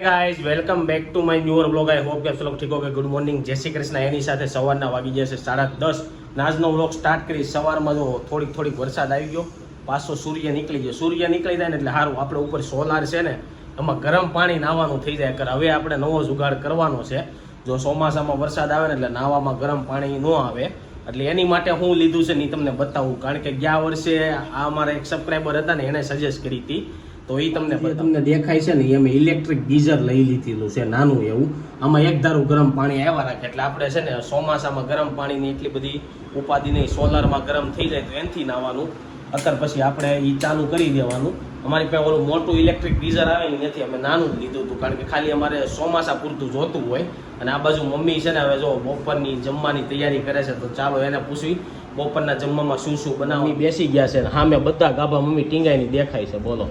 Guys welcome back to my newer blog I hope કે લોકો ઠીક કે ગુડ મોર્નિંગ જય શ્રી કૃષ્ણ. એની સાથે સવારના વાગી જશે સાડા દસ. નાજનો બ્લોગ સ્ટાર્ટ કરી સવારમાં જો થોડીક થોડીક વરસાદ આવી ગયો. પાછો સૂર્ય નીકળી ગયો. સૂર્ય નીકળી જાય ને એટલે સારું આપણે ઉપર સોલાર છે ને, એમાં ગરમ પાણી નાહવાનું થઈ જાય કર. હવે આપણે નવો જુગાડ કરવાનો છે. જો ચોમાસામાં વરસાદ આવે ને એટલે નાવામાં ગરમ પાણી ન આવે. એટલે એની માટે હું લીધું છે ને તમને બતાવું. કારણ કે ગયા વર્ષે આ અમારા એક સબસ્ક્રાઈબર હતા ને, એને સજેસ્ટ કરી હતી તો એ તમને તમને દેખાય છે ને એ અમે ઇલેક્ટ્રિક ગીઝર લઈ લીધેલું છે નાનું એવું. આમાં એક ધારું ગરમ પાણી આવ્યા રાખે એટલે આપણે છે ને ચોમાસામાં ગરમ પાણીની એટલી બધી ઉપાધિ નહીં સોલારમાં ગરમ થઈ જાય તો એનાથી નાવાનું. અત્યાર પછી આપણે એ ચાલુ કરી દેવાનું. અમારી પાસે ઓલું મોટું ઇલેક્ટ્રિક ગીઝર આવે ને નથી અમે નાનું જ લીધું હતું કારણ કે ખાલી અમારે ચોમાસા પૂરતું જોતું હોય. અને આ બાજુ મમ્મી છે ને હવે જો બપોરની જમવાની તૈયારી કરે છે તો ચાલો એને પૂછવી. બપોરના જમવામાં શું શું બનાવી? બેસી ગયા છે ને સામે બધા ગાભા મમ્મી ટીંગાઈને દેખાય છે બોલો.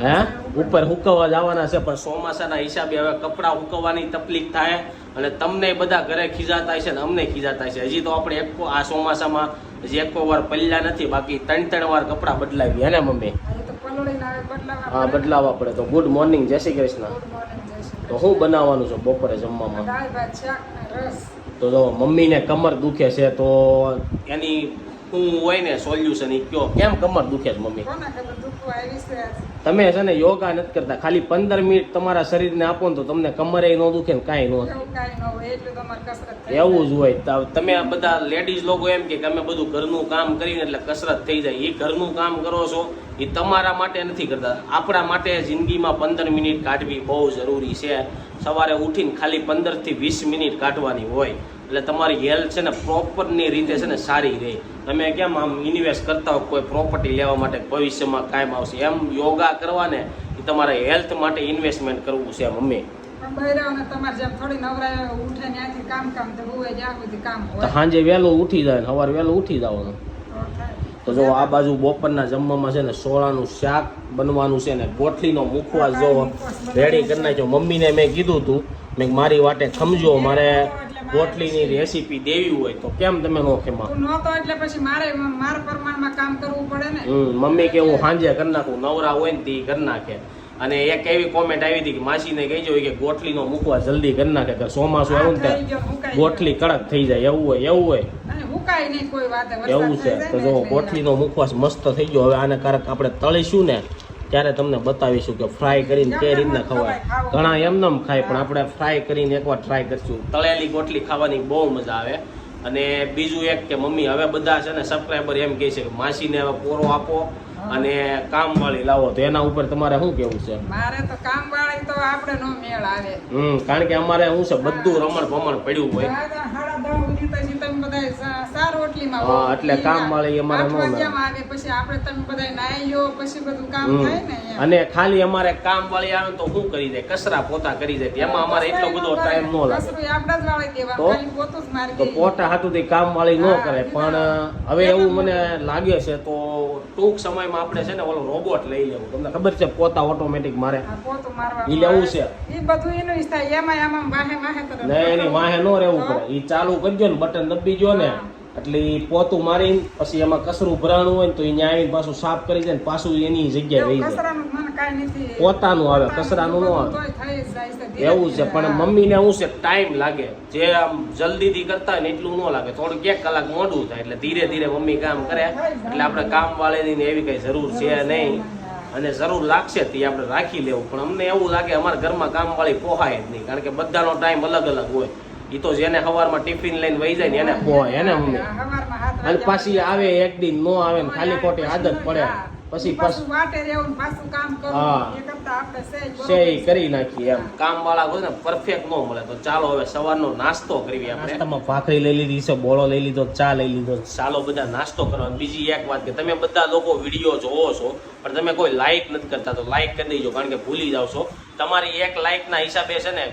હે? ઉપર હુકવવા જવાના છે પણ ચોમાસાના હિસાબે હવે કપડાં હુકવવાની તકલીફ થાય અને તમને બધા ઘરે ખીજાતા છે ને અમને ખીજાતા છે હજી તો આપણે એક આ ચોમાસામાં હજી એક વાર પલ્યા નથી બાકી ત્રણ ત્રણ વાર કપડાં બદલાવી હે ને મમ્મી? આ એ તો પલોળીને આવે બદલાવા હા પડે. તો ગુડ મોર્નિંગ જય શ્રી કૃષ્ણ. તો શું બનાવવાનું છે બપોરે જમવામાં? તો જો મમ્મીને કમર દુખે છે તો એની શું હોય ને સોલ્યુશન એ કયો. કેમ કમર દુખે છે મમ્મી? તમે છે ને યોગા નથી કરતા. ખાલી પંદર મિનિટ તમારા શરીરને આપો ને તો તમને કમરે ન દુખે ને કાંઈ ન એવું જ હોય. તમે આ બધા લેડીઝ લોકો એમ કે અમે બધું ઘરનું કામ કરીને એટલે કસરત થઈ જાય. એ ઘરનું કામ કરો છો એ તમારા માટે નથી કરતા. આપણા માટે જિંદગીમાં પંદર મિનિટ કાઢવી બહુ જરૂરી છે. સવારે ઉઠીને ખાલી પંદરથી વીસ મિનિટ કાઢવાની હોય. એટલે તમારી હેલ્થ છે ને પ્રોપરની રીતે છે ને સારી રહે. તમે કેમ આમ ઇન્વેસ્ટ કરતા હો કોઈ પ્રોપર્ટી લેવા માટે ભવિષ્યમાં કાયમ આવશે. એમ યોગા કરવા ને એ તમારા હેલ્થ માટે ઇન્વેસ્ટમેન્ટ કરવું છે મમ્મી. સાંજે વહેલો ઉઠી જાય સવારે વહેલો ઉઠી જવાનું તો જો આ બાજુ બપોરના જમવામાં છે ને સોળાનું શાક બનવાનું છે ને ગોઠલીનો મુખવાસ જો રેડી કરી નાખ્યો મમ્મીને મેં કીધું હતું મેં મારી વાટે ખમજો મારે ગોઠલીની રેસીપી દેવી હોય તો કેમ તમે નો ખેમાં તું નહોતો એટલે પછી મારે મારા પ્રમાણમાં કામ કરવું પડે ને? મમ્મી કે હું સાંજે કરી નાખું નવરા હોય ને તે કરી નાખે. અને એક એવી કોમેન્ટ આવી હતી કે માસીને કહેજો કે ગોઠલીનો મૂકવા જલ્દી કરી નાખે કે ચોમાસું આવ્યું ને ગોઠલી કડક થઈ જાય એવું હોય એવું હોય. એવું છે. તો જો ગોઠલીનો મુખવાસ મસ્ત થઈ ગયો. હવે આને કારક આપણે તળીશું ને ત્યારે તમને બતાવીશું કે ફ્રાય કરીને કઈ રીતના ખવાય. ઘણા એમનેમ ખાય પણ આપણે ફ્રાય કરીને એકવાર ટ્રાય કરશું. તળેલી ગોટલી ખાવાની બહુ મજા આવે. અને બીજું એક કે મમ્મી હવે બધા છે ને સબસ્ક્રાઈબર એમ કહે છે કે માસીને હવે કોરો આપો. અને કામવાળી લાવો તો એના ઉપર તમારે શું કેવું છે? મારે તો કામ વાળી તો આપણે નો મેળ આવે. હમ કારણ કે અમારે શું છે બધું રમણ ભમણ પડ્યું હોય. સાર રોટલીમાં હા, એટલે કામ મળે અમારે ન આવે પછી આપણે તમે બધાય નાહી પછી બધું કામ થાય ને અને ખાલી અમારે કામ વાળી આવે તો શું કરી દે કસરા પોતા કરી દે એમાં અમારે એટલો બધો ટાઈમ નો લાગે. કસરો આપડા જ વાળી દેવા ખાલી પોતું જ મારી તો પોટા પોતા હાથુથી કામ વાળી નો કરે. પણ હવે એવું મને લાગે છે તો ટૂંક સમયમાં આપણે છે ને ઓલો રોબોટ લઈ લેવું. તમને ખબર છે પોતા ઓટોમેટિક મારે? ઈ લેવું છે. ઈ બધું એનું જ થાય. એમાં આમાં વાહે વાહે કરે. નહીં એની વાહે નો રહેવું? પડે. ઈ ચાલુ કરજો ને બટન દબી જો ને એટલે પોતું મારીને પછી એમાં કચરું ભરાણું હોય ને તો એ ન્યાય પાછું સાફ કરી દે ને પાછું એની જગ્યાએ રહી જાય. પોતાનું આવે, કસરાનું કચરાનું ન આવે. એવું છે પણ મમ્મી મમ્મીને શું છે ટાઈમ લાગે. જે આમ જલ્દીથી કરતા હોય ને એટલું ન લાગે. થોડું ક્યાંક કલાક મોડું થાય એટલે ધીરે ધીરે મમ્મી કામ કરે. એટલે આપણે કામ વાળીની ને એવી કઈ જરૂર છે નહીં. અને જરૂર લાગશે તે આપણે રાખી લેવું. પણ અમને એવું લાગે અમારા ઘરમાં કામ વાળી પોહાય જ નહીં. કારણ કે બધાનો ટાઈમ અલગ અલગ હોય. એ તો જેને સવારમાં ટિફિન લઈને વહી જાય ને એને પોહાય એને હું. અને પાછી આવે એક દિન નો આવે ને ખાલી ખોટી આદત પડે. પછી પાછું. કરી નાખીએ એમ. કામ વાળા હોય ને પરફેક્ટ નો મળે. તો ચાલો હવે સવારનો નાસ્તો કરીએ આપણે. નાસ્તામાં ભાખરી લઈ લીધી છે બોળો લઈ લીધો ચા લઈ લીધો. ચાલો બધા નાસ્તો કરવા બીજી એક વાત કે તમે બધા લોકો વીડિયો જોવો છો પણ તમે કોઈ લાઈક નથી કરતા તો લાઈક કરી દેજો કારણ કે ભૂલી જાવ છો. તમારી એક લાઈકના હિસાબે છે ને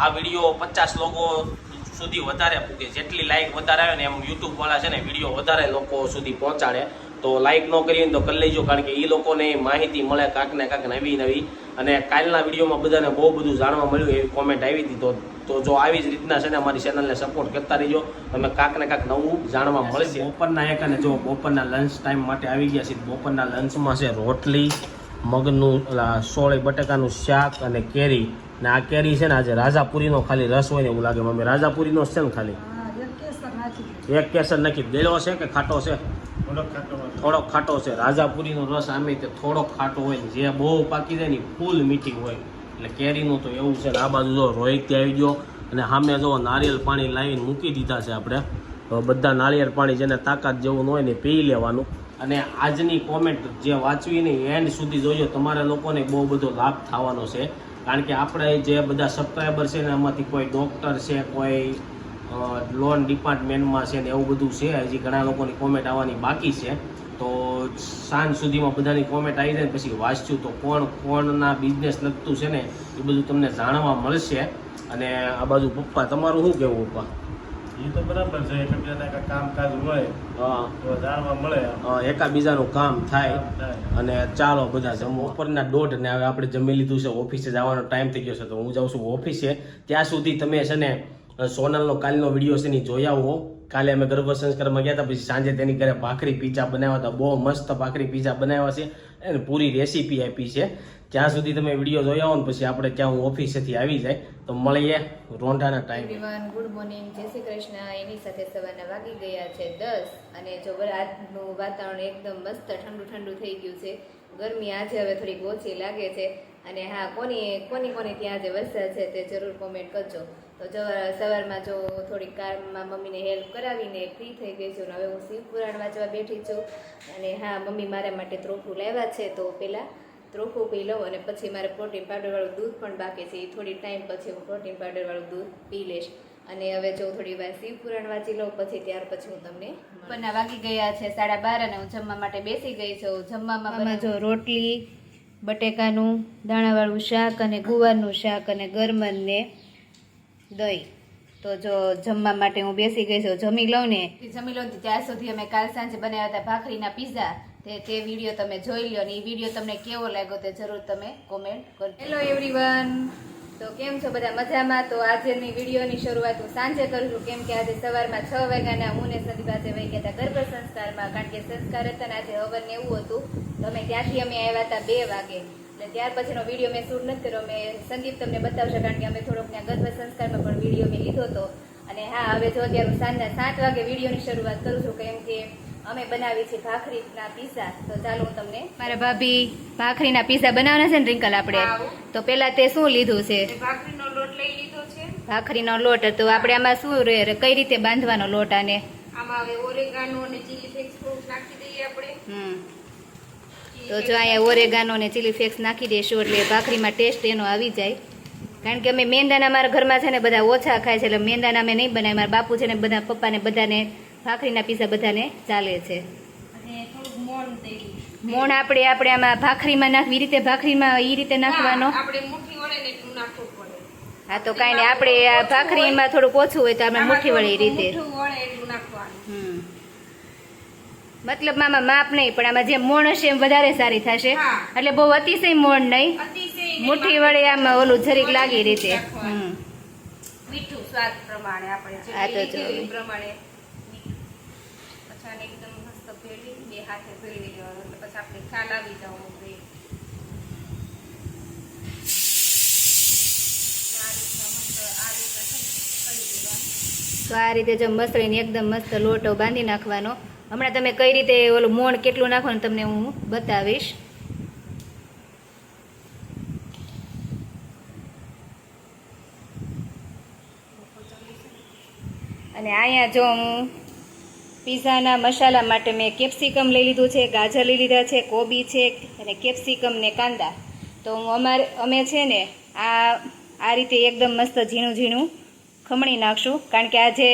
આ વીડિયો પચાસ લોકો સુધી વધારે પૂગે. જેટલી લાઇક વધારે આવે ને એમ યુટ્યુબવાળા છે ને વીડિયો વધારે લોકો સુધી પહોંચાડે. તો લાઇક ન કરીએ તો કરી લેજો કારણ કે એ લોકોને માહિતી મળે કાંક ને કાંક નવી નવી. અને કાલના વિડીયોમાં બધાને બહુ બધું જાણવા મળ્યું એવી કોમેન્ટ આવી હતી. તો તો જો આવી જ રીતના છે ને અમારી ચેનલને સપોર્ટ કરતા રહીજો. તમે કાંક ને કાંક નવું જાણવા મળશે. બપોરના એક અને જો બપોરના લંચ ટાઈમ માટે આવી ગયા છે બપોરના લંચમાં છે રોટલી મગનું સોળે બટેકાનું બટાકાનું શાક અને કેરી. ને આ કેરી છે ને આજે રાજાપુરીનો ખાલી રસ હોય ને એવું લાગે મમ્મી રાજાપુરીનો છે ને ખાલી? એક કેસર નાખી દે. એક કેસર નાખી ગળ્યો છે કે ખાટો છે? થોડોક ખાટો છે. રાજાપુરીનો રસ આમે તે થોડોક ખાટો હોય ને જે બહુ પાકી જાય ને ફૂલ મીઠી હોય. એટલે કેરીનું તો એવું છે ને આ બાજુ જો રોહિત આવી ગયો અને સામે જો નારિયેળ પાણી લાવીને મૂકી દીધા છે આપણે. બધા નાળિયેર પાણી જેને તાકાત જેવું હોય ને પી લેવાનું. અને આજની કોમેન્ટ જે વાંચવી ને એન્ડ સુધી જોજો. તમારા લોકોને બહુ બધો લાભ થવાનો છે. કારણ કે આપણે જે બધા સબસ્ક્રાઈબર છે ને, એમાંથી કોઈ ડૉક્ટર છે, કોઈ લોન ડિપાર્ટમેન્ટમાં છે ને, એવું બધું છે. હજી ઘણા લોકોની કોમેન્ટ આવવાની બાકી છે. તો સાંજ સુધીમાં બધાની કોમેન્ટ આવી જાય પછી વાંચ્યું તો કોણ, કોણના બિઝનેસ લગતું છે ને, એ બધું તમને જાણવા મળશે. અને આ બાજુ પપ્પા, તમારું શું કહેવું, પપ્પા? એ તો બરાબર છે એકબીજાના કામકાજ હોય હા. તો જાણવા મળે. એકાબીજાનું કામ થાય અને ચાલો બધા જમો. ઉપરના દોઢ ને હવે આપણે જમી લીધું છે ઓફિસે જવાનો ટાઈમ થઈ ગયો છે તો હું જાઉં છું ઓફિસે. ત્યાં સુધી તમે છે ને સોનલનો કાલનો વીડિયો છે ને જોયા જોઈ કાલે અમે ગર્ભ સંસ્કારમાં ગયા હતા પછી સાંજે તેની ઘરે ભાખરી પીઝા બનાવ્યા હતા. બહુ મસ્ત ભાખરી પીઝા બનાવ્યા છે. પૂરી રેસીપી આપી છે. ત્યાં સુધી તમે વીડિયો જોયા હો ને પછી આપણે ત્યાં હું ઓફિસેથી આવી જાય, તો મળીએ રોંઢાના ટાઈમ ગુડ મોર્નિંગ જય શ્રી કૃષ્ણ. એની સાથે સવારના વાગી ગયા છે દસ અને જો આજનું વાતાવરણ એકદમ મસ્ત ઠંડુ ઠંડુ થઈ ગયું છે. ગરમી આજે હવે થોડીક ઓછી લાગે છે. અને હા કોની કોની કોની ત્યાં આજે વરસાદ છે તે જરૂર કોમેન્ટ કરજો. તો જો સવારમાં જો થોડીક કારમાં મમ્મીને હેલ્પ કરાવીને ફ્રી થઈ ગઈ છું હવે હું શિવપુરાણ વાંચવા બેઠી છું. અને હા મમ્મી મારા માટે ત્રોફું લાવ્યા છે તો પહેલાં ત્રોફું પી લઉં અને પછી મારે પ્રોટીન પાવડરવાળું દૂધ પણ બાકી છે. એ થોડી ટાઈમ પછી હું પ્રોટીન પાવડરવાળું દૂધ પી લઈશ. અને હવે જો થોડી વાર શિવ પુરાણ વાંચી લઉં પછી ત્યાર પછી હું તમને બપોરના વાગી ગયા છે સાડા બાર અને હું જમવા માટે બેસી ગઈ છું. જમવામાં જો રોટલી બટેકાનું દાણાવાળું શાક અને ગુવારનું શાક અને ગરમનને દહીં. તો જો જમવા માટે હું બેસી ગઈ છું જમી લઉં ને? જમી લઉં ત્યાં સુધી અમે કાલ સાંજે બનાવ્યા હતા ભાખરીના પીઝા તે તે વીડિયો તમે જોઈ લો ને એ વીડિયો તમને કેવો લાગ્યો તે જરૂર તમે કોમેન્ટ કરો હેલો એવરીવન તો કેમ છો બધા મજામાં? તો આજની વિડીયોની શરૂઆત હું સાંજે કરું છું. કેમ કે આજે સવારમાં છ વાગ્યાના હું ને સંદીપ પાસે વહી ગયા હતા ગર્ભ સંસ્કારમાં કારણ કે સંસ્કાર હતા ને આજે હવન એવું હતું તો અમે ત્યાંથી અમે આવ્યા હતા બે વાગે. એટલે ત્યાર પછીનો વીડિયો મેં શૂટ નથી કર્યો. મેં સંદીપ તમને બતાવશે કારણ કે અમે થોડોક ત્યાં ગર્ભ સંસ્કારમાં પણ વીડિયો મેં લીધો હતો. અને હા હવે જો અત્યારે હું સાંજના સાત વાગે વિડીયોની શરૂઆત કરું છું કેમ કે અમે બનાવી છે ભાખરીના પીઝા તો ચાલો હું તમને મારા ભાભી ભાખરીના પીઝા બનાવવાના છે ને રિંકલ આપણે. તો પેલા તે શું લીધું છે? ભાખરીનો લોટ લઈ લીધો છે. ભાખરીનો લોટ તો આપણે આમાં શું રે કઈ રીતે બાંધવાનો લોટ આને? આમાં હવે ઓરેગાનો અને ચીલી ફ્લેક્સ નાખી દઈએ આપણે. હમ. તો જો અહીંયા ઓરેગાનો ને ચીલી ફ્લેક્સ નાખી દઈશું એટલે ભાખરીમાં ટેસ્ટ એનો આવી જાય. કારણ કે અમે મેંદાના મારા ઘરમાં છે ને બધા ઓછા ખાય છે એટલે મેંદાના અમે નહીં બનાવી મારા બાપુ છે ને બધા પપ્પાને બધાને ભાખરીના પીઝા બધાને ચાલે છે. મોણ આપણે આપણે આમાં ભાખરીમાં નાખવી રીતે ભાખરીમાં એ રીતે નાખવાનો. હા તો કાંઈ નહીં. આપણે ભાખરીમાં થોડુંક ઓછું હોય તો આપણે મુઠ્ઠી વળી રીતે. હમ. મતલબ આમાં માપ નહીં પણ આમાં જે મોણ હશે એમ વધારે સારી થશે. એટલે બહુ અતિશય મોણ નહીં. મુઠ્ઠી વડે આમાં ઓલું જરીક લાગી રીતે. મીઠું સ્વાદ પ્રમાણે આપણે આ તો જો. પ્રમાણે પછી એકદમ મસ્ત ભેળવી બે હાથે પછી આપણે ખ્યાલ આવી જવાનો તો આ રીતે જો મસળીને એકદમ મસ્ત લોટો બાંધી નાખવાનો. હમણાં તમે કઈ રીતે ઓલું મોણ કેટલું નાખવાનું તમને હું બતાવીશ. અને અહીંયા જો હું પીઝાના મસાલા માટે મેં કેપ્સિકમ લઈ લીધું છે, ગાજર લઈ લીધા છે, કોબી છે અને કેપ્સિકમ ને કાંદા. તો હું અમારે, અમે છે ને આ આ રીતે એકદમ મસ્ત ઝીણું ઝીણું ખમણી નાખશું. કારણ કે આ જે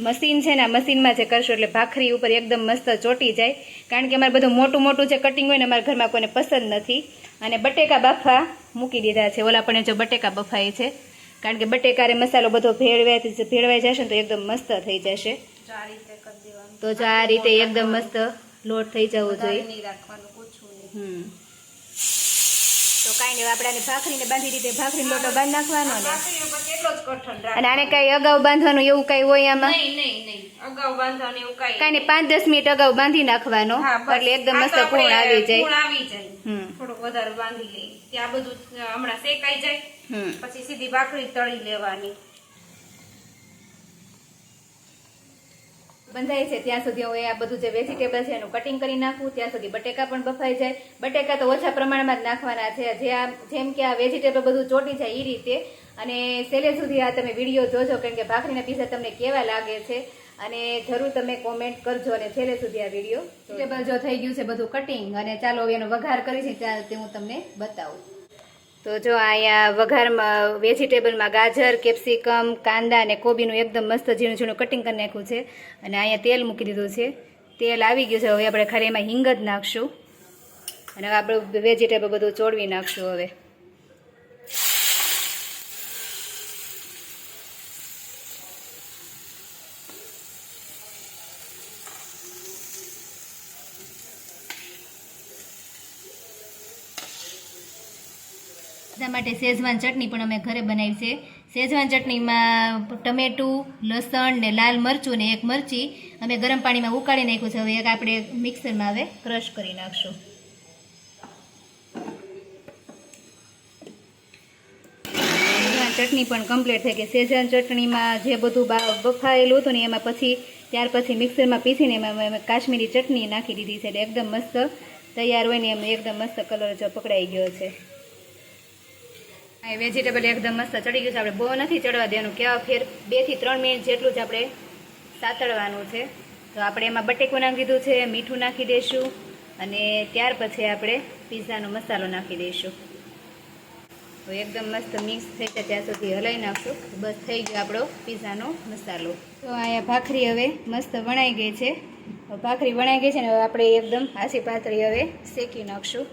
મશીન છે ને આ મશીનમાં જે કરશું એટલે ભાખરી ઉપર એકદમ મસ્ત ચોટી જાય. કારણ કે અમારે બધું મોટું મોટું જે કટિંગ હોય ને અમારા ઘરમાં કોઈને પસંદ નથી. અને બટેકા બાફા મૂકી દીધા છે. ઓલા પણ જો બટેકા બફાય છે. કારણ કે બટેકારે મસાલો બધો ભેળવાય ભેળવાઈ જશે ને તો એકદમ મસ્ત થઈ જશે. તો જો આ રીતે એકદમ મસ્ત લોટ થઈ જવો જોઈએ. હમ. તો કાંઈ નહીં આપણે ભાખરીને બાંધી રીતે ભાખરી લોટો બાંધી નાખવાનો ને. અને આને કાંઈ અગાઉ બાંધવાનું એવું કાંઈ હોય આમાં? એવું કાંઈ નહીં પાંચ દસ મિનિટ અગાઉ બાંધી નાખવાનો. એટલે એકદમ મસ્ત પૂર્ણ આવી જાય. થોડુંક વધારે બાંધી લઈ ત્યાં બધું હમણાં શેકાઈ જાય. પછી સીધી ભાખરી તળી લેવાની. બંધાય છે. ત્યાં સુધી હું આ બધું જે વેજીટેબલ છે એનું કટિંગ કરી નાખું ત્યાં સુધી બટેકા પણ બફાઈ જાય. બટેકા તો ઓછા પ્રમાણમાં જ નાખવાના છે. જે આ જેમ કે આ વેજીટેબલ બધું ચોટી જાય એ રીતે. અને છેલ્લે સુધી આ તમે વીડિયો જોજો કારણ કે ભાખરીના પીઝા તમને કેવા લાગે છે? અને જરૂર તમે કોમેન્ટ કરજો અને છેલ્લે સુધી આ વીડિયો વેજીટેબલ જો થઈ ગયું છે બધું કટિંગ અને ચાલો એનો વઘાર કરીશ ત્યાં હું તમને બતાવું. તો જો અહીંયા વઘારમાં વેજીટેબલમાં ગાજર, કેપ્સિકમ, કાંદા અને કોબીનું એકદમ મસ્ત ઝીણું ઝીણું કટિંગ કરી નાખ્યું છે. અને અહીંયા તેલ મૂકી દીધું છે. તેલ આવી ગયું છે. હવે આપણે ખરેમાં હિંગ જ નાખશું. અને હવે આપણે વેજીટેબલ બધું ચોળવી નાખશું હવે. માટે શેઝવાન ચટણી પણ અમે ઘરે બનાવી છે. શેઝવાન ચટણીમાં ટમેટું, લસણ ને લાલ મરચું ને એક મરચી અમે ગરમ પાણીમાં ઉકાળી નાખ્યું છે. હવે એક આપણે મિક્સરમાં હવે ક્રશ કરી નાખશું. ચટણી પણ કમ્પ્લીટ થઈ ગઈ. શેઝવાન ચટણીમાં જે બધું બફાયેલું હતું ને એમાં પછી, ત્યાર પછી મિક્સરમાં પીસીને એમાં કાશ્મીરી ચટણી નાખી દીધી છે. એટલે એકદમ મસ્ત તૈયાર હોય ને એમ એકદમ મસ્ત કલર જો પકડાઈ ગયો છે. વેજીટેબલ એકદમ મસ્ત ચડી ગયું છે. આપણે બહુ નથી ચડવા દેવાનું. કેવા ફેર બેથી ત્રણ મિનિટ જેટલું જ આપણે સાતળવાનું છે. તો આપણે એમાં બટેકું નાખી દીધું છે, મીઠું નાખી દઈશું અને ત્યાર પછી આપણે પીઝાનો મસાલો નાખી દઈશું. તો એકદમ મસ્ત મિક્સ થઈ જાય ત્યાં સુધી હલાવી નાખશું. બસ થઈ ગયો આપણો પીઝાનો મસાલો. તો અહીંયા ભાખરી હવે મસ્ત વણાઈ ગઈ છે. ભાખરી વણાઈ ગઈ છે ને હવે આપણે એકદમ આસી પાતળી હવે શેકી નાખશું.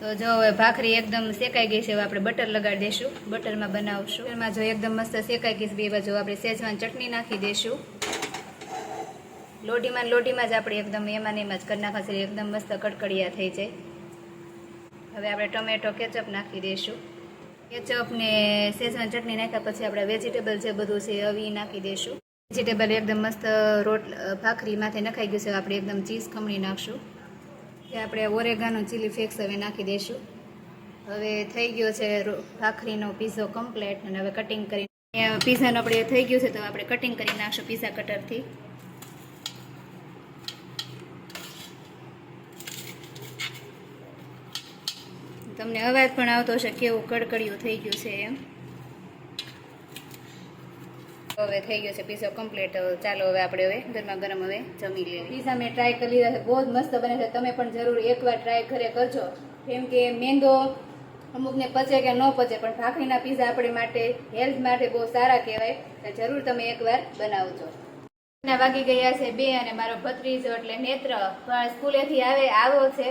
તો જો હવે ભાખરી એકદમ શેકાઈ ગઈ છે, હવે આપણે બટર લગાડી દઈશું બટરમાં બનાવશું. બટરમાં જો એકદમ મસ્ત શેકાઈ ગઈ છે, બે બાજુ આપણે સેજવાન ચટણી નાખી દઈશું લોટીમાં લોટીમાં જ આપણે એકદમ એમાં એમાં જ કરી નાખાશે એકદમ મસ્ત કડકડિયા થઈ જાય. હવે આપણે ટમેટો, કેચઅપ નાખી દઈશું કેચઅપ ને સેજવાન ચટણી નાખ્યા પછી આપણે વેજીટેબલ છે બધું છે હવે નાખી દઈશું વેજીટેબલ એકદમ મસ્ત રોટ ભાખરી માથે નખાઈ ગયું છે આપણે એકદમ ચીઝ ખમણી નાખશું. કે આપણે ઓરેગાનો ચીલી ફ્લેક્સ હવે નાખી દઈશું હવે થઈ ગયો છે ભાખરીનો પીઝો કમ્પ્લેટ અને હવે કટિંગ કરી પીઝાનો આપણે થઈ ગયું છે તો આપણે કટિંગ કરી નાખશું પીઝા કટરથી તમને અવાજ પણ આવતો હશે કેવું કડકડિયું થઈ ગયું છે એમ. હવે થઈ ગયો છે પીઝો કમ્પ્લીટ. ચાલો હવે આપણે હવે ગરમા ગરમ હવે જમી લઈએ. પીઝા મેં ટ્રાય કરી લીધા છે. બહુ મસ્ત બને છે. તમે પણ જરૂર એકવાર ટ્રાય ઘરે કરજો. કેમ કે મેંદો અમુકને પચે કે ન પચે, પણ ભાખરીના પીઝા આપણી માટે હેલ્થ માટે બહુ સારા કહેવાય. જરૂર તમે એકવાર બનાવજો. વાગી ગયા છે બે અને મારો ભત્રીજો એટલે નેત્ર. પણ સ્કૂલેથી આવે આવો છે.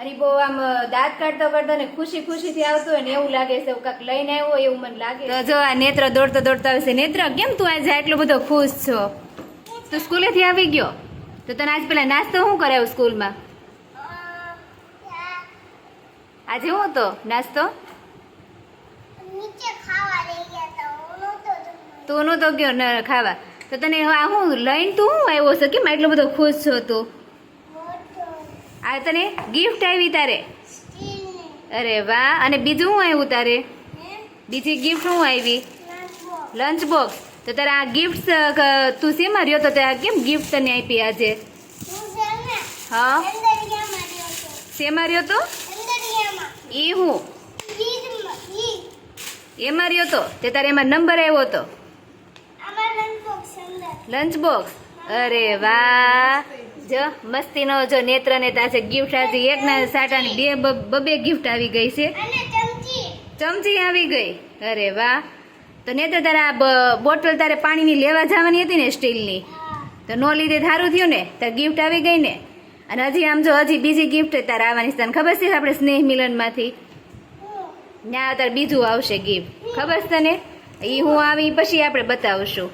અને બહુ આમ દાંત કાઢતો કાઢતો ને ખુશી ખુશીથી આવતો હોય ને એવું લાગે છે એવું કાંઈક લઈને આવ્યો હોય એવું મને લાગે તો જો આ નેત્ર દોડતો દોડતો આવશે નેત્ર કેમ તું આજે આટલો બધો ખુશ છો? તું સ્કૂલેથી આવી ગયો? તો તને આજ પેલા નાસ્તો શું કરાવ્યો સ્કૂલમાં? આજે હું હતો? નાસ્તો? નીચે ખાવા લઈ ગયા તા. નહોતો ગયો? ખાવા. તો તને આ હું લઈને તું શું આવ્યો છે? કેમ આટલો બધો ખુશ છો તું? આ તને ગિફ્ટ આવી તારે. અરે વાહ અને બીજું શું આવ્યું તારે? બીજી ગિફ્ટ શું આવી? લંચ બોક્સ તો તારે આ ગિફ્ટ તું શેમાં રહ્યો? તો ત્યાં કેમ ગિફ્ટ તને આપી આજે? હું? શેમાં રહ્યો તો? એ હું. એમાં રહ્યો તો? તે તારે એમાં નંબર આવ્યો તો. આમાં લંચબોક્સ અંદર. લંચ બોક્સ અરે વાહ. જો મસ્તીનો જો નેત્ર ને આજે ગિફ્ટ આજે એક ના સાટાની બે બ- બબે ગિફ્ટ આવી ગઈ છે. ચમચી. આવી ગઈ. અરે વાહ. તો નેત્ર તારે બોટલ તારે પાણીની લેવા જવાની હતી ને સ્ટીલની તો નો લીધે ધારું થયું ને તાર ગિફ્ટ આવી ગઈ ને. અને હજી આમ જો હજી બીજી ગિફ્ટ તારે આવવાની છે ખબર છે આપણે સ્નેહ મિલનમાંથી? ત્યાં તાર બીજું આવશે ગિફ્ટ ખબર છે તને? એ હું આવી પછી આપણે બતાવશું.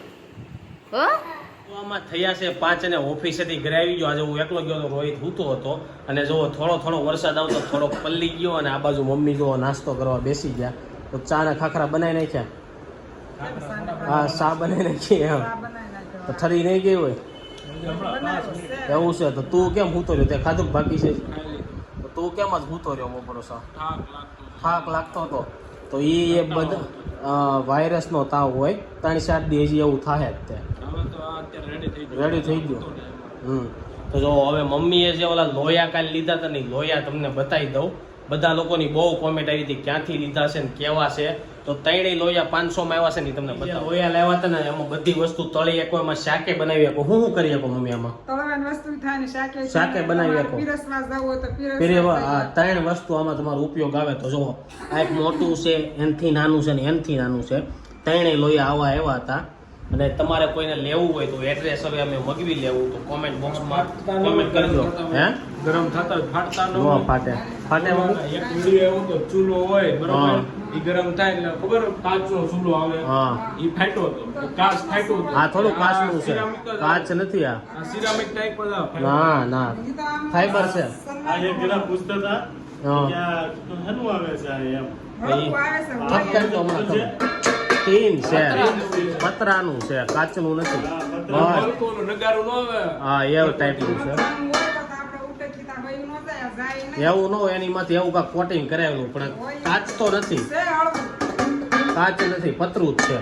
હો? આમાં થયા છે પાંચ અને ઓફિસેથી ઘરે આવી ગયો. આજે હું એકલો ગયો તો રોહિત હૂતો હતો. અને જો થોડો થોડો વરસાદ આવતો થોડોક પલ્લી ગયો અને આ બાજુ મમ્મી જો નાસ્તો કરવા બેસી ગયા. તો ચા ના ખાખરા બનાવી નાખ્યા? હા ચા બનાવી નાખી એમ? તો ઠરી નહીં ગઈ હોય? એવું છે. તો તું કેમ હૂતો રહ્યો? તે ખાધું બાકી છે? તો તું કેમ જ ભૂતો રહ્યો બપોરો સા થાક લાગતો હતો. તો એ બધા વાયરસનો તાવ હોય. ત્રણ ચાર દી હજી એવું થાય જ તે રેડી થઈ ગયો. હમ. તો જો હવે મમ્મીએ જે ઓલા લોયા કાલે લીધા હતા ને લોયા તમને બતાવી દઉં. બધા લોકોની બહુ કોમેન્ટ આવી હતી ક્યાંથી લીધા છે ને કેવા છે? તો ત્રણેય લોયા પાંચસો માં આવ્યા છે ને તમને બધા લોયા લાવ્યા હતા ને એમાં બધી વસ્તુ તળી એક એમાં શાકે બનાવી શકો હું શું કરી શકો મમ્મી આમાં? તળવાની વસ્તુ થાય ને શાકે બનાવી શકો. પીરસવા જવું હોય તો પીરસવા ફેરે જાય. આ ત્રણ વસ્તુ આમાં તમારો ઉપયોગ આવે તો જુઓ. આ એક મોટું છે એનથી નાનું છે ને એનથી નાનું છે. ત્રણેય લોયા આવા આવ્યા હતા. અને તમારે કોઈને લેવું હોય તો એડ્રેસ હવે અમે મગવી લેવું તો કોમેન્ટ બોક્સમાં કોમેન્ટ કરજો હે? ગરમ થતા હોય, ફાટતા ન હોય. ફાટે. ફાટે એક વિડિયો એવો તો ચૂલો હોય હા. બરોબર ઈ ગરમ થાય એટલે ખબર કાચનો ચૂલો આવે? હા. ઈ ફાટ્યો તો. કાચ ફાટ્યું હતું. આ થોડું કાચનું છે. કાચ નથી આ. આ સિરામિક ટાઈપ જ ના ના. તો ફાઈબર છે. આ એક જણા પૂછતા હતા હા. કે આ શેનું આવે છે આ એમ? ઠપ કરજો હમણાં. ટીન છે. પતરાનું છે કાચનું નથી. હા એવું ટાઈપનું છે. એવું ન એની માંથી એવું કાંક કોટિંગ કરાવેલું પણ કાચ તો નથી. કાચ નથી પતરું જ છે.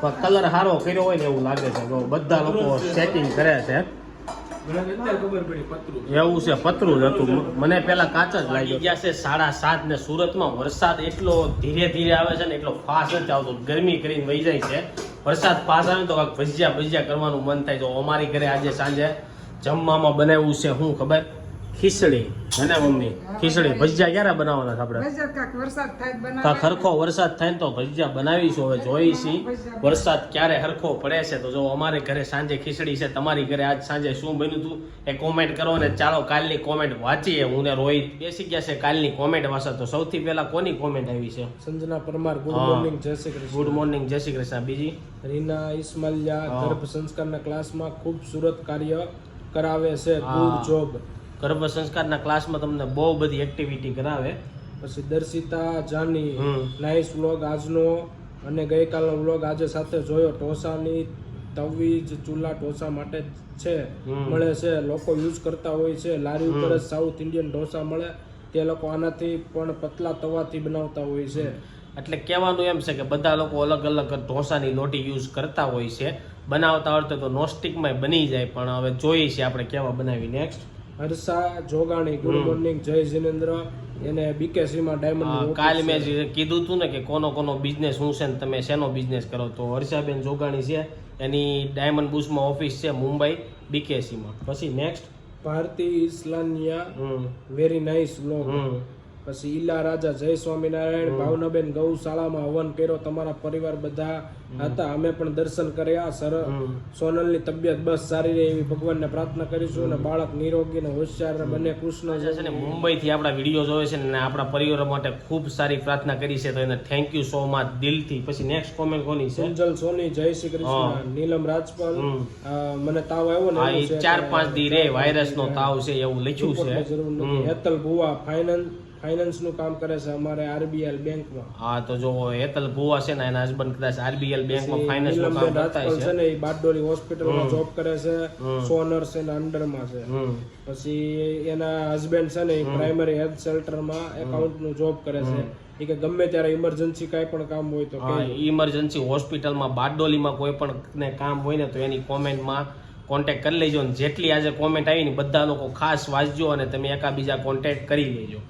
પણ કલર સારો કર્યો હોય ને એવું લાગે છે. બધા લોકો સેટિંગ કરે છે. એવું છે પતરું જ હતું. મને પેલા કાચ જ લાગી ગયા છે સાડા સાત ને સુરતમાં. વરસાદ એટલો ધીરે ધીરે આવે છે ને એટલો ફાસ્ટ નથી આવતો. ગરમી કરીને વહી જાય છે. વરસાદ ફાસ્ટ આવે તો ભજીયા ભજીયા કરવાનું મન થાય. તો અમારી ઘરે આજે સાંજે જમવામાં બનાવ્યું છે શું ખબર? ખીચડી. હે મમ્મી? ખીચડી. ભજીયા ક્યારે બનાવવાના છે આપણે? વરસાદ થાય તો બનાવે. કાંઈક હરખો વરસાદ થાય ને તો ભજીયા બનાવીશું હવે જોઈશી વરસાદ ક્યારે હરખો પડે છે તો જો અમારે ઘરે સાંજે ખીચડી છે. તમારી ઘરે આજ સાંજે શું બન્યું હતું એ કોમેન્ટ કરો ને ચાલો કાલની કોમેન્ટ વાંચીએ. હું ને રોહિત બેસી ગયા છે કાલની કોમેન્ટ વાંચો તો સૌથી પહેલા કોની કોમેન્ટ આવી છે? સંજના પરમાર ગુડ મોર્નિંગ જય શ્રી કૃષ્ણ. ગુડ મોર્નિંગ જય શ્રી કૃષ્ણ. બીજી? રીના ઇસ્માલિયા. ગર્ભ સંસ્કારના ક્લાસમાં ખૂબસૂરત કાર્ય કરાવે છે. ગુડ જોબ ગર્ભ સંસ્કારના ક્લાસમાં તમને બહુ બધી એક્ટિવિટી કરાવે. પછી દર્શિતા જાની. નાઇસ વ્લોગ આજનો અને ગઈકાલનો વ્લોગ આજે સાથે જોયો. ઢોસાની તવીજ ચૂલા ઢોસા માટે જ છે મળે છે લોકો યુઝ કરતા હોય છે. લારી ઉપર જ સાઉથ ઇન્ડિયન ઢોસા મળે. તે લોકો આનાથી પણ પતલા તવાથી બનાવતા હોય છે. એટલે કહેવાનું એમ છે કે બધા લોકો અલગ અલગ ઢોસાની લોટી યુઝ કરતા હોય છે. બનાવતા હોય તો નોસ્ટિકમાં બની જાય પણ હવે જોઈએ છે આપણે કેવા બનાવી next Harsha Jogani good. Morning જય જિનેન્દ્ર. એને બીકેસીમાં ડાયમંડ કાલ મેં જે કીધું હતું ને કે કોનો કોનો બિઝનેસ શું છે ને તમે શેનો બિઝનેસ કરો તો હર્ષાબેન જોગાણી છે એની ડાયમંડ બુશમાં ઓફિસ છે મુંબઈ બીકેસીમાં પછી next Bharti Islania very nice hmm. પછી ઈલા રાજા જય સ્વામિનારાયણ ભાવનાબેન ગૌશાળામાં હવન કર્યો તમારા પરિવાર બધા હતા. અમે પણ દર્શન કર્યા સર. સોનલની તબિયત બસ સારી રહે એવી ભગવાનને પ્રાર્થના કરીશું અને બાળક નિરોગી અને હોશિયાર બને કૃષ્ણ છે ને મુંબઈથી આપણા વીડિયો જોવે છે ને આપણા પરિવાર માટે ખૂબ સારી પ્રાર્થના કરી છે. તો એને થેન્ક યુ સો મચ દિલથી. પછી નેક્સ્ટ કોમેન્ટ કોની છે? સુંજલ સોની જય શ્રી કૃષ્ણ. નીલમ રાજપાલ. મને તાવ આવ્યો ને ચાર પાંચ દી રે વાયરસનો તાવ છે એવું લખ્યું છે. હેતલ ભુવા ફાઇનાન્સ ફાઇનાન્સનું કામ કરે છે અમારે આરબીએલ બેંકમાં. હા તો જો હેતલ ભુવા છે ને એના હસબન્ડ કદાચ આરબીએલ બેંકમાં માં ફાઇનાન્સનું કામ કરતા છે. ને એ બારડોલી હોસ્પિટલમાં હમ. જોબ કરે છે સોનર્સ એના અંડરમાં છે. પછી એના હસબન્ડ છે ને એ પ્રાઇમરી હેલ્થ સેન્ટરમાં એકાઉન્ટનું જોબ કરે છે. એ કે ગમે ત્યારે ઇમરજન્સી કાંઈ પણ કામ હોય તો હોસ્પિટલ ઇમરજન્સી હોસ્પિટલમાં બારડોલીમાં કોઈ પણ ને કામ હોય ને તો એની કોમેન્ટમાં કોન્ટેક્ટ કરી લેજો અને જેટલી આજે કોમેન્ટ આવી ને બધા લોકો ખાસ વાંચજો અને તમે એકાબીજા કોન્ટેક્ટ કરી લેજો.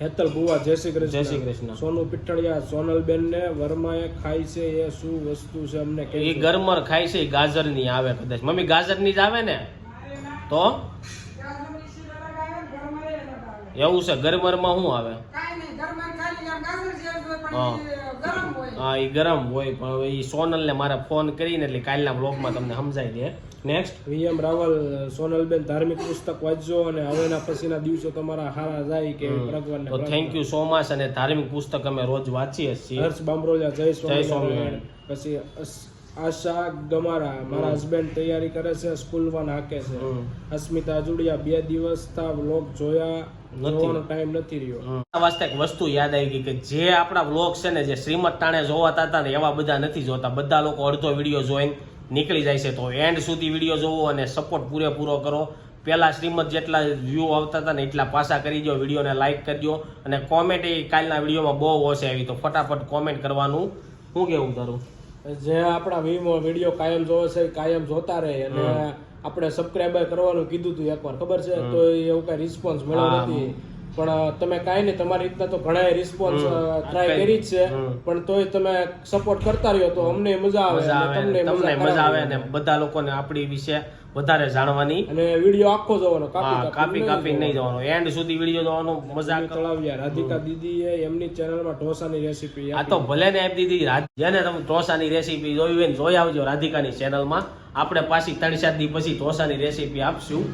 હેતલ બુવા જય શ્રી કૃષ્ણ જય શ્રી કૃષ્ણ. સોનુ પિઠળિયા સોનલબેન ને વર્માએ ખાય છે એ શું વસ્તુ છે અમને એ ગરમર ખાય છે એ ગાજરની આવે કદાચ મમ્મી ગાજરની જ આવે ને તો ને એ. એવું છે ગરમરમાં શું આવે ગાજર હા. એ ગરમ હોય પણ એ એ સોનલને મારે ફોન કરીને એટલે કાલના બ્લોગમાં તમને સમજાઈ દે next V M Raval Sonalben ધાર્મિક પુસ્તક વાંચજો અને હવેના પછીના દિવસો તમારા હારા જાય કે ભગવાન તો થેન્ક યુ સો મચ અને ધાર્મિક પુસ્તક અમે રોજ વાંચીએ છીએ. હર્ષ બામરોલિયા જય સ્વામિનારાયણ. પછી આશા ગમારા મારા હસબન્ડ તૈયારી કરે છે સ્કૂલમાં નાખે છે. અસ્મિતા જોડિયા બે દિવસ તા વ્લોગ જોયા. નથી. જોવાનો ટાઈમ નથી રહ્યો. વાસ્તે એક વસ્તુ યાદ આવી ગઈ કે જે આપણા બ્લોગ છે ને જે શ્રીમદ ટાણે જોવાતા હતા ને એવા બધા નથી જોતા. બધા લોકો અડધો વીડિયો જોઈને નીકળી જાય છે. તો એન્ડ સુધી વીડિયો જોવો અને સપોર્ટ પૂરેપૂરો કરો. પહેલાં શ્રીમદ જેટલા વ્યૂ આવતા હતા ને એટલા પાછા કરી દો વિડીયોને લાઇક કરજો અને કોમેન્ટ એ કાલના વિડીયોમાં બહુ ઓછી આવી. તો ફટાફટ કોમેન્ટ કરવાનું. શું કેવું તારું? જે આપણા વીમો વીડિયો કાયમ જોવે છે કાયમ જોતા રહે. અને આપણે સબસ્ક્રાઈબર કરવાનું કીધું હતું એકવાર. ખબર છે? તો એવું કઈ રિસ્પોન્સ મળ્યો નથી. પણ તમે કાંઈ નહીં તમારી રીતના તો ઘણા રિસ્પોન્સ ટ્રાય કરી જ છે પણ તોય તમે સપોર્ટ કરતા રહ્યો તો અમને મજા આવે તમને તમને મજા આવે. અને બધા લોકોને આપણી વિશે વધારે જાણવાની. અને વીડિયો આખો જોવાનો કાપી કાપી કાપી નહીં જવાનો. એન્ડ સુધી વીડિયો જોવાનો મજા ચલાવ્યા રાધિકા એ એમની ચેનલમાં ઢોસાની રેસીપી આ તો ભલે ને આપી દીધી જેને તમે ઢોસાની રેસીપી જોઈ હોય ને જોઈ આવજો રાધિકાની ચેનલમાં આપણે પાછી ત્રણ ચાર દી પછી ઢોસાની રેસીપી આપશું.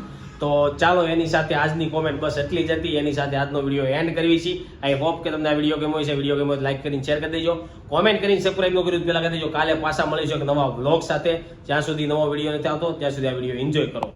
તો ચાલો એની સાથે આજની કોમેન્ટ બસ એટલી જ હતી. એની સાથે આજનો વીડિયો એન્ડ કરવી છે. આઈ હોપ કે તમને આ વીડિયો ગમ્યો છે વીડિયો ગમ્યો લાઈક કરીને શેર કરી દેજો. કોમેન્ટ કરીને સબસ્ક્રાઈબ ન કર્યું પહેલાં કરી દેજો કાલે પાછા મળીશું એક નવા બ્લોગ સાથે. જ્યાં સુધી નવો વીડિયો નથી આવતો, ત્યાં સુધી આ વીડિયો એન્જોય કરો.